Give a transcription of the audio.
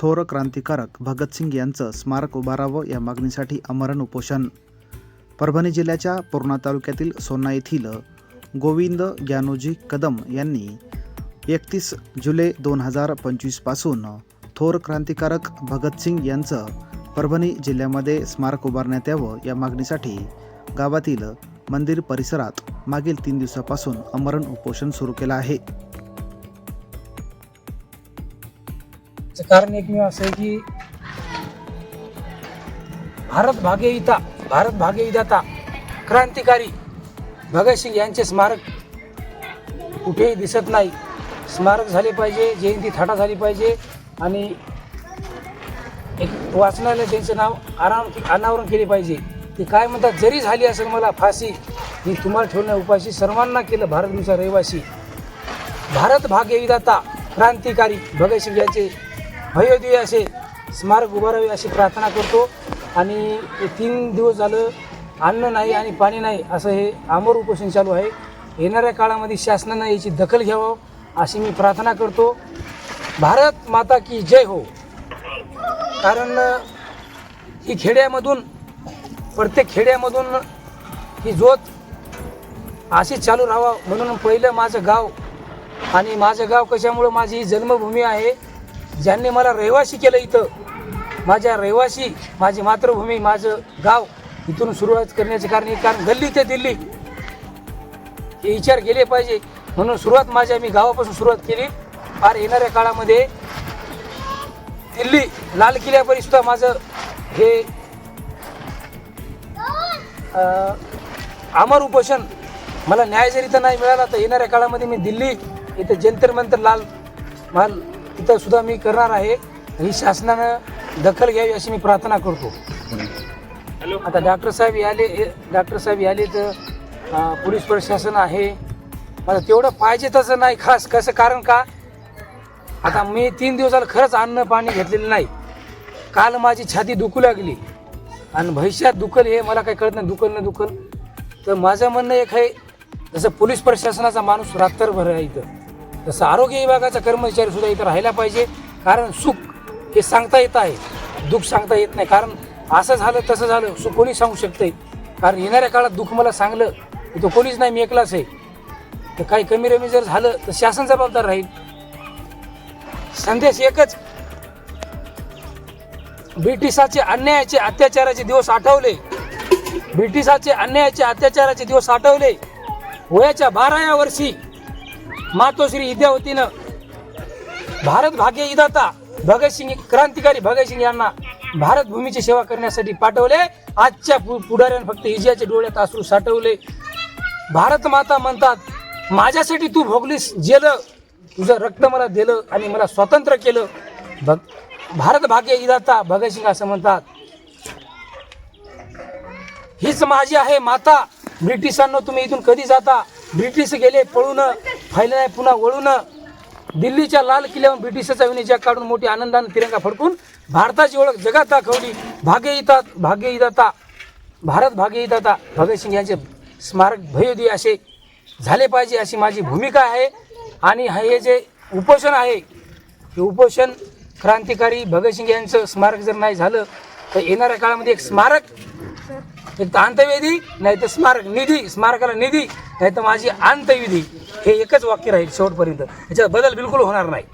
थोर क्रांतिकारक भगतसिंग यांचं स्मारक उभारावं या मागणीसाठी आमरण उपोषण. परभणी जिल्ह्याच्या पूर्णा तालुक्यातील सोना येथील गोविंद ज्ञानोजी कदम यांनी एकतीस जुलै दोन हजार पंचवीसपासून थोर क्रांतिकारक भगतसिंग यांचं परभणी जिल्ह्यामध्ये स्मारक उभारण्यात यावं या मागणीसाठी गावातील मंदिर परिसरात मागील तीन दिवसापासून आमरण उपोषण सुरू केलं आहे. त्याचं कारण एकमेव असं आहे की भारत भाग्यविता भारत भाग्यविधाता क्रांतिकारी भगतसिंग यांचे स्मारक कुठेही दिसत नाही. स्मारक झाले पाहिजे जयंती थाटा झाली पाहिजे आणि एक वाचनालय त्यांचं नाव आराम अनावरण केले पाहिजे. ते काय म्हणतात जरी झाली असेल मला फाशी मी तुम्हाला ठेवण्या उपाशी सर्वांना केलं भारतभूमीचा रहिवासी भारत भाग्यविधाता क्रांतिकारी भगतसिंग यांचे भव्यदिव्य असे स्मारक उभारावे अशी प्रार्थना करतो. आणि तीन दिवस झालं अन्न नाही आणि पाणी नाही असं हे आमर उपोषण चालू आहे. येणाऱ्या काळामध्ये शासनानं याची दखल घ्यावं अशी मी प्रार्थना करतो. भारत माता की जय हो. कारण ही खेड्यामधून प्रत्येक खेड्यामधून ही ज्योत अशीच चालू राहावं म्हणून पहिलं माझं गाव आणि माझं गाव कशामुळं माझी ही जन्मभूमी आहे ज्यांनी मला रहिवासी केलं इथं माझ्या रहिवासी माझी मातृभूमी माझं गाव इथून सुरुवात करण्याचे कारण हे कारण गल्ली ते दिल्ली. हे विचार केले पाहिजे. म्हणून सुरुवात माझ्या मी गावापासून सुरुवात केली. फार येणाऱ्या काळामध्ये दिल्ली लाल किल्ल्यापर्यंत सुद्धा माझं हे अमर उपोषण मला न्याय जर इथं नाही मिळाला तर येणाऱ्या काळामध्ये मी दिल्ली इथं जंतर मंतर लाल महाल इथं सुद्धा मी करणार आहे. ही शासनानं दखल घ्यावी अशी मी प्रार्थना करतो. आता डॉक्टर साहेब याले डॉक्टर साहेब याले तर पोलीस प्रशासन आहे. मला तेवढं पाहिजे तसं नाही खास कसं कारण का? आता मी तीन दिवसाला खरंच अन्न पाणी घेतलेलं नाही. काल माझी छाती दुखू लागली. आणि भविष्यात दुखल हे मला काही कळत नाही दुखल न दुखल. तर माझं म्हणणं एक आहे जसं पोलीस प्रशासनाचा माणूस रात्रभर आहे इथं. तसं आरोग्य विभागाचा कर्मचारी सुद्धा इथं राहायला पाहिजे. कारण सुख हे सांगता येत आहे. दुःख सांगता येत नाही. कारण असं झालं तसं झालं सुख कोणी सांगू शकते कारण येणाऱ्या काळात दुःख मला सांगलं तो कोणीच नाही मी एकलाच आहे. तर काही कमी रमी जर झालं तर शासन जबाबदार राहील. संदेश एकच. ब्रिटिशाचे अन्यायाचे अत्याचाराचे दिवस आठवले. ब्रिटिशाचे अन्यायाचे अत्याचाराचे दिवस आठवले. वयाच्या बाराव्या वर्षी मातोश्री विद्यावतीनं भारत भाग्य इदाता भगतसिंग क्रांतिकारी भगतसिंग यांना भारत भूमीची सेवा करण्यासाठी पाठवले. आजच्या पुढाऱ्याने पुढाऱ्यानं फक्त इजियाच्या डोळ्यात अश्रू साठवले. भारत माता म्हणतात माझ्यासाठी तू भोगलीस जेलं तुझं रक्त मला दिलं आणि मला स्वतंत्र केलं. भग भारत भाग्य इदाता भगतसिंग असं म्हणतात. हीच माझी आहे माता. ब्रिटिशांना तुम्ही इथून कधी जाता? ब्रिटिश गेले पळून फायलं नाही पुन्हा वळून दिल्लीच्या लाल किल्ल्यावर ब्रिटिशाचा विनिजय काढून मोठी आनंदाने तिरंगा फडकून भारताची ओळख जगात दाखवली. भाग्य विधात भारत भाग्यविदाता भगतसिंग यांचे स्मारक भयोदी असे झाले पाहिजे अशी माझी भूमिका आहे. आणि हे जे उपोषण आहे हे उपोषण क्रांतिकारी भगतसिंग यांचं स्मारक जर नाही झालं तर येणाऱ्या काळामध्ये एक स्मारक एक तर अंतविधी नाही तर स्मारक निधी स्मारकाला निधी नाही तर माझी अंतविधी हे एकच वाक्य राहील शेवटपर्यंत. याच्यात बदल बिलकुल होणार नाही.